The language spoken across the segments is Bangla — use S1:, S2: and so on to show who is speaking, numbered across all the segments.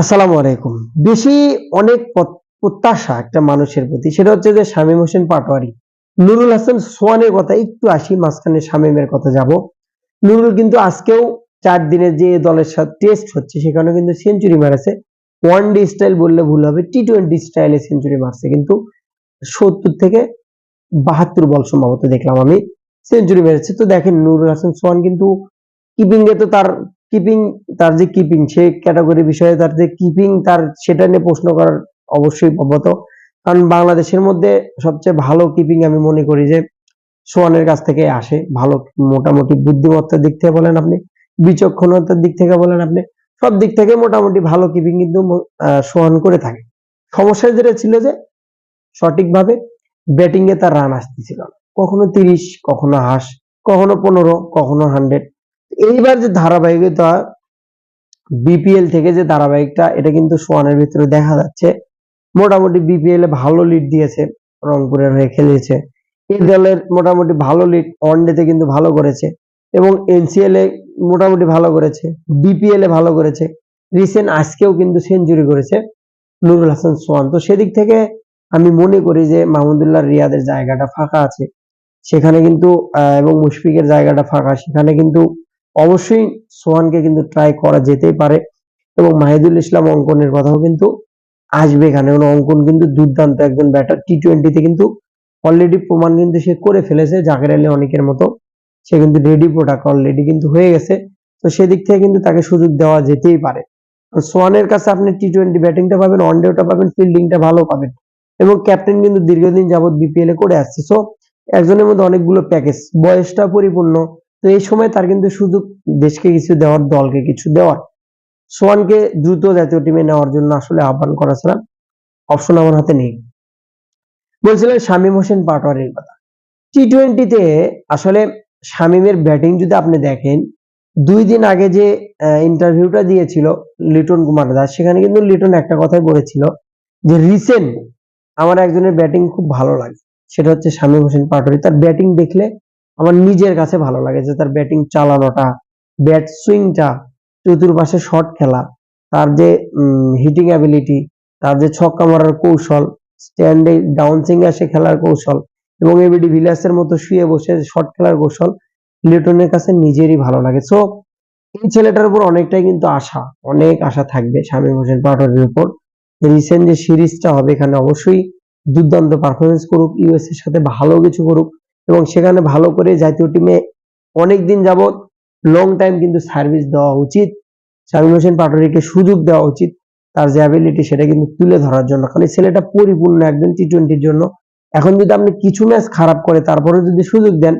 S1: আসসালামু আলাইকুম। বেশি অনেক প্রত্যাশা একটা মানুষের প্রতি, সেটা হচ্ছে যে শামীম হোসেন পাটোয়ারি। নুরুল হাসান সোয়ানের কথা, একটু আসি মাঝখানে শামীমের কথা যাব। নুরুল কিন্তু আজকেও চার দিনের যে দলের সাথে টেস্ট হচ্ছে সেখানে কিন্তু সেঞ্চুরি মারেছে। ওয়ান ডে স্টাইল বললে ভুল হবে টি টোয়েন্টি স্টাইলে সেঞ্চুরি মারছে। কিন্তু সত্তর থেকে বাহাত্তর বল সম্ভবত দেখলাম আমি সেঞ্চুরি মেরেছে। তো দেখেন নুরুল হাসান সোহান কিন্তু কিপিং এ তো তার কিপিং তার যে কিপিং সে ক্যাটাগরি বিষয়ে তার যে কিপিং তার সেটা নিয়ে প্রশ্ন করার অবশ্যই অবগত কারণ বাংলাদেশের মধ্যে সবচেয়ে ভালো কিপিং আমি মনে করি যে সোহানের কাছ থেকে আসে। ভালো মোটামুটি বুদ্ধিমত্তার দিক থেকে বলেন আপনি, বিচক্ষণতার দিক থেকে বলেন আপনি, সব দিক থেকে মোটামুটি ভালো কিপিং কিন্তু সোহান করে থাকে। সমস্যা যেটা ছিল যে সঠিকভাবে ব্যাটিংয়ে তার রান আসতেছিল কখনো তিরিশ, কখনো হাস, কখনো পনেরো, কখনো হান্ড্রেড এইবার যে ধারাবাহিকতা বিপিএল থেকে যে ধারাবাহিকটা এটা কিন্তু সোয়ানের ভিতরে দেখা যাচ্ছে। মোটামুটি বিপিএল এ ভালো লিড দিয়েছে রংপুরের হয়ে খেলেছে। এই দলের মোটামুটি ভালো লিড ওয়ানডেতে কিন্তু ভালো করেছে। এবং এনসিএল এ মোটামুটি ভালো করেছে বিপিএল এ ভালো করেছে। রিসেন্ট আজকেও কিন্তু সেঞ্চুরি করেছে নুরুল হাসান সোয়ান। তো সেদিক থেকে আমি মনে করি যে মাহমুদুল্লাহ রিয়াদের জায়গাটা ফাঁকা আছে। সেখানে কিন্তু এবং মুশফিকের জায়গাটা ফাঁকা। সেখানে কিন্তু অবশ্যই সোহানকে কিন্তু ট্রাই করা যেতেই পারে এবং মাহিদুল ইসলাম অঙ্কনের কথাও কিন্তু আসবে এখানে। অঙ্কন কিন্তু দুর্দান্ত একজন ব্যাটার টি টোয়েন্টিতে কিন্তু অলরেডি প্রমাণ কিন্তু সে করে ফেলেছে, জাকের আলী অনেকের মতো। সে কিন্তু রেডি প্রোডাক্ট অলরেডি কিন্তু হয়ে গেছে। তো সেদিক থেকে কিন্তু তাকে সুযোগ দেওয়া যেতেই পারে। আর সোহানের কাছে আপনি টি টোয়েন্টি ব্যাটিংটা পাবেন ওয়ানডেটা পাবেন ফিল্ডিংটা ভালো পাবেন। এবং ক্যাপ্টেন কিন্তু দীর্ঘদিন যাবত বিপিএল এ করে আসছে। সো একজনের মধ্যে অনেকগুলো প্যাকেজ বয়সটা পরিপূর্ণ তো এই সময় তার কিন্তু সুযোগ দেশকে কিছু দেওয়ার, দলকে কিছু দেওয়ার। সোয়ানকে দ্রুত জাতীয় টিমে নেওয়ার জন্য আসলে আহ্বান করা ছাড়া অপশন আমার হাতে নেই। বলছিলেন শামীম হোসেন পাটোয়ারির কথা। টি টোয়েন্টিতে আসলে শামীমের ব্যাটিং যদি আপনি দেখেন, দুই দিন আগে যে ইন্টারভিউটা দিয়েছিল লিটন কুমার দাস, সেখানে কিন্তু লিটন একটা কথাই বলেছিল যে রিসেন্ট আমার একজনের ব্যাটিং খুব ভালো লাগে। সেটা হচ্ছে শামীম হোসেন পাটোয়ারি। তার ব্যাটিং দেখলে আমার নিজের কাছে ভালো লাগে যে তার ব্যাটিং চালানোটা ব্যাট সুইংটা চতুর্পাশে শট খেলা, তার যে হিটিং অ্যাবিলিটি তার যে ছক্কা মারার কৌশল স্ট্যান্ডে ডাউনসিং আসে খেলার কৌশল এবং এবিডি ভিলাসের মতো শুয়ে বসে শট খেলার কৌশল লিটনের কাছে নিজেরই ভালো লাগে। সো এই ছেলেটার উপর অনেকটাই কিন্তু আশা, অনেক আশা থাকবে শামীম হোসেন পাটোয়ারির উপর। রিসেন্ট যে সিরিজটা হবে এখানে অবশ্যই দুর্দান্ত পারফরমেন্স করুক ইউএস এর সাথে ভালো কিছু করুক। এবং সেখানে ভালো করে জাতীয় টিমে অনেক দিন যাবত লং টাইম কিন্তু সার্ভিস দেওয়া উচিত। শামীম হোসেন পাটোয়ারিকে সুযোগ দেওয়া উচিত। তার যে অ্যাবিলিটি সেটা কিন্তু তুলে ধরার জন্য। কারণ ছেলেটা পরিপূর্ণ একজন টি টোয়েন্টির জন্য। এখন যদি আপনি কিছু ম্যাচ খারাপ করে তারপরে যদি সুযোগ দেন,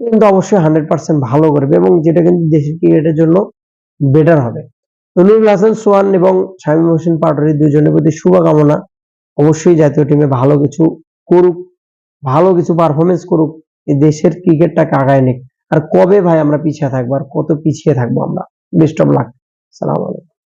S1: কিন্তু অবশ্যই হান্ড্রেড পার্সেন্ট ভালো করবে এবং যেটা কিন্তু দেশের ক্রিকেটের জন্য বেটার হবে। নুরুল হাসান, সোহান এবং শামীম হোসেন পাটোয়ারি দুজনের প্রতি শুভকামনা। অবশ্যই জাতীয় টিমে ভালো কিছু করুক। ভালো কিছু পারফরমেন্স করুক দেশের ক্রিকেটটাকে আগায় নিক। আর কবে ভাই আমরা পিছিয়ে থাকব? আর কত পিছিয়ে থাকব আমরা? বেস্ট অফ লাক সালাম আলাইকুম।